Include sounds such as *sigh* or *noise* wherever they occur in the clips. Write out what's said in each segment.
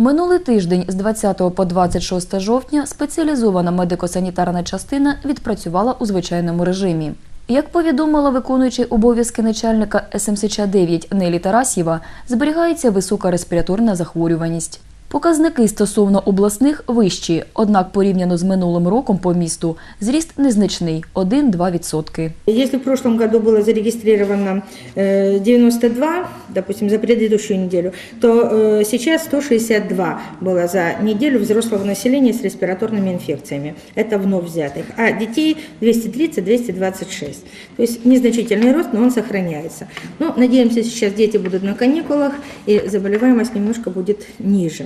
Минулий тиждень з 20 по 26 жовтня спеціалізована медико-санітарна частина відпрацювала у звичайному режимі. Як повідомила виконуючий обов'язки начальника СМСЧ-9 Нелі Тарасєва, зберігається висока респіраторна захворюваність. Показники стосовно обласних вищі, однак порівняно з минулим роком по місту зріст незначний 1-2%. Если в прошлом году было зарегистрировано э, 92, допустим, за предыдущую неделю, то э, сейчас 162 было за неделю взрослого населения с респираторными инфекциями. Это вновь взятых. А детей 230-226. То есть незначительный рост, но он сохраняется. Но надеемся, сейчас дети будут на каникулах, и заболеваемость немножко будет ниже.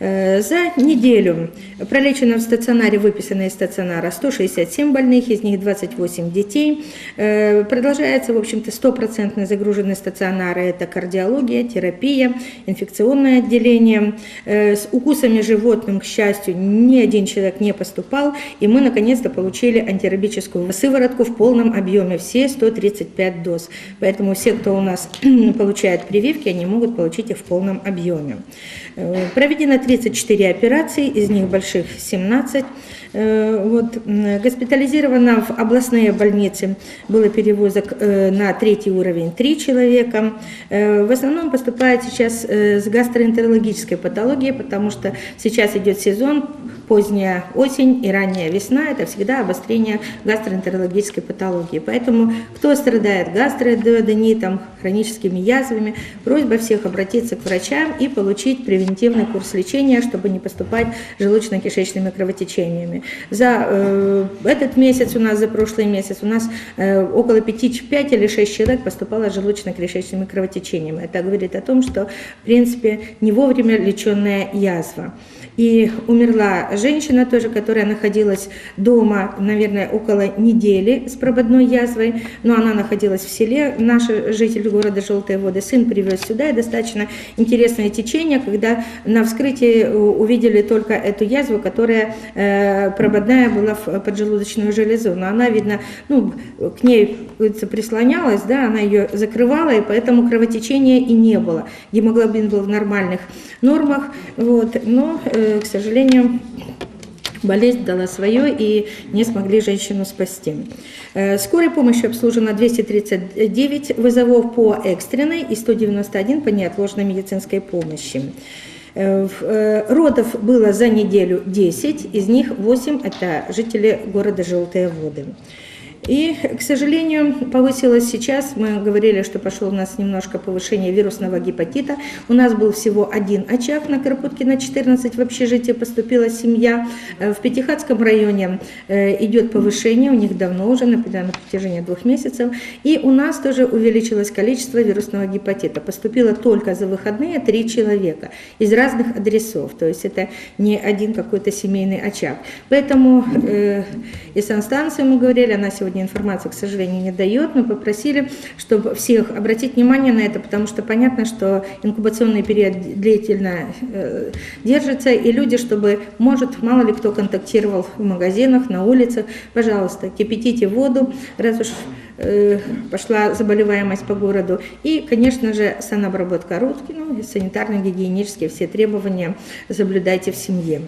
За неделю пролечено в стационаре, выписано из стационара 167 больных, из них 28 детей. Э, Продолжается, в общем-то, стопроцентно загружены стационары. Это кардиология, терапия, инфекционное отделение. Э, С укусами животным, к счастью, ни один человек не поступал. И мы, наконец-то, получили антирабическую сыворотку в полном объеме, все 135 доз. Поэтому все, кто у нас *clears throat* получает прививки, они могут получить их в полном объеме. Э, Проведено 34 операции, из них больших 17. Э, Вот, госпитализировано в областные больницы было перевозок э, на третий уровень 3 человека. Э, В основном поступает сейчас с гастроэнтерологической патологией, потому что сейчас идет сезон, поздняя осень и ранняя весна, это всегда обострение гастроэнтерологической патологии. Поэтому кто страдает гастродуоденитом, хроническими язвами, просьба всех обратиться к врачам и получить превентивный курс лечения, чтобы не поступать желудочно-кишечными кровотечениями. За э, этот месяц у нас, за прошлый месяц у нас э, около 5, 5 или 6 человек поступало желудочно-кишечными кровотечениями. Это говорит о том, что, в принципе, не вовремя леченная язва. И умерла женщина тоже, которая находилась дома, наверное, около недели с прободной язвой, но она находилась в селе, наш житель города Желтые воды, сын привез сюда, и достаточно интересное течение, когда на вскрытии э, увидели только эту язву, которая э, прободная была в поджелудочную железу, но она, видно, ну, к ней прислонялась, да, она ее закрывала, и поэтому кровотечения и не было. Гемоглобин был в нормальных нормах, вот, но, э, к сожалению, Болезнь дала свое и не смогли женщину спасти. Э, Скорой помощью обслужено 239 вызовов по экстренной и 191 по неотложной медицинской помощи. Э, э, Родов было за неделю 10, из них 8 это жители города Желтые воды. И, к сожалению, повысилось сейчас, мы говорили, что пошло у нас немножко повышение вирусного гепатита. У нас был всего один очаг на Кропоткина 14 в общежитие поступила семья. Э, В Пятихатском районе э, идет повышение, у них давно уже, например, на протяжении двух месяцев. И у нас тоже увеличилось количество вирусного гепатита. Поступило только за выходные три человека из разных адресов. То есть это не один какой-то семейный очаг. Поэтому э, и санстанцию мы говорили, она сегодня информацию, к сожалению, не дает, но попросили, чтобы всех обратить внимание на это, потому что понятно, что инкубационный период длительно э, держится, и люди, чтобы, может, мало ли кто контактировал в магазинах, на улицах, пожалуйста, кипятите воду, раз уж э, пошла заболеваемость по городу. И, конечно же, санобработка рудки, ну, санитарно-гигиенические все требования соблюдайте в семье.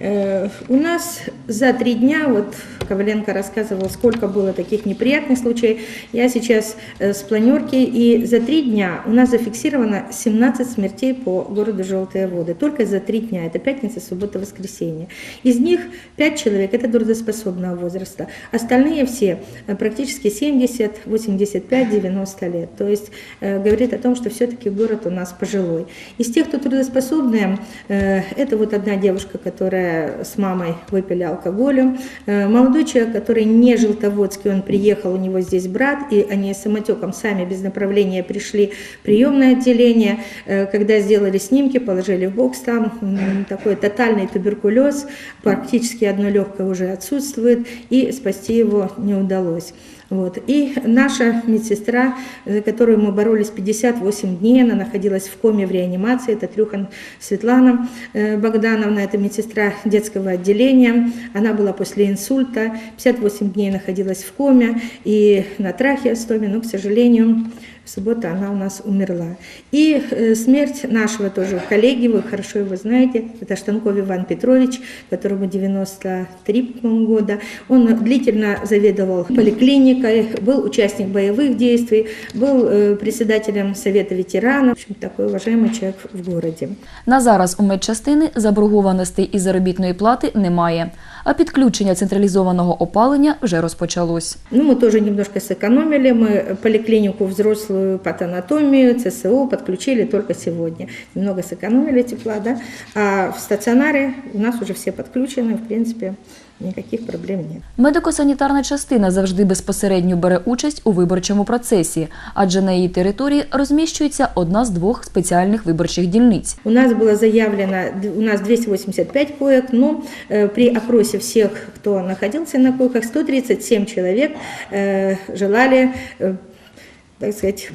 Э, У нас за три дня, вот Коваленко рассказывал, сколько было таких неприятных случаев. Я сейчас э, с планерки, и за три дня у нас зафиксировано 17 смертей по городу Желтые воды. Только за три дня. Это пятница, суббота, воскресенье. Из них 5 человек – это трудоспособного возраста. Остальные все э, практически 70, 85, 90 лет. То есть говорит о том, что все-таки город у нас пожилой. Из тех, кто трудоспособные, это вот одна девушка, которая с мамой выпили алкоголю. Э, Молодой человек, который не желтоводский, он приехал, у него здесь брат, и они самотеком сами без направления пришли в приемное отделение. Э, Когда сделали снимки, положили в бокс, там такой тотальный туберкулез, практически одно легкое уже отсутствует, и спасти его не удалось. Вот. И наша медсестра, за которую мы боролись 58 дней, она находилась в коме в реанимации, это Трюхан Светлана э, Богдановна, это медсестра детского отделения, она была после инсульта, 58 дней находилась в коме и на трахеостоме, но, к сожалению, в субботу она у нас умерла. И э, смерть нашего тоже коллеги, вы хорошо его знаете, это Штанков Иван Петрович, которому 93 по-моему, года. Он длительно заведовал поликлиникой, был участник боевых действий, был э, председателем Совета ветеранов, в общем, такой уважаемый человек в городе. На зараз у медчастини заборгованостей із заробітної плати немає, А підключення централізованого опалення вже розпочалось. Ну, мы тоже немножко сэкономили. Мы поликлинику взрослую патанатомию, ЦСУ подключили только сегодня. Немного сэкономили тепла, да. А в стационаре у нас уже все подключены, в принципе, никаких проблем нет. Медико-санітарна частина завжди безпосередньо бере участь у виборчому процесі, адже на її території розміщується одна з двох спеціальних виборчих дільниць. У нас было заявлено, д- у нас 285 коек, но э, при опросе всех, кто находился на койках, 137 человек э, желали э, так сказать,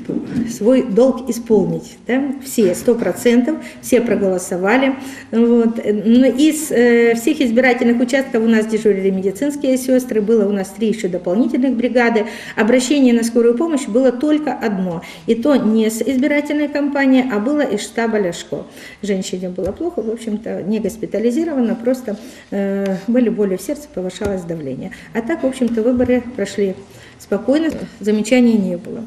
свой долг исполнить. Да? Все, сто процентов, все проголосовали. Вот. Но из э, всех избирательных участков у нас дежурили медицинские сестры, было у нас три еще дополнительных бригады. Обращение на скорую помощь было только одно. И то не с избирательной кампании, а было из штаба Ляшко. Женщине было плохо, в общем-то, не госпитализировано, просто э, были боли в сердце, повышалось давление. А так, в общем-то, выборы прошли спокойно, замечаний не было.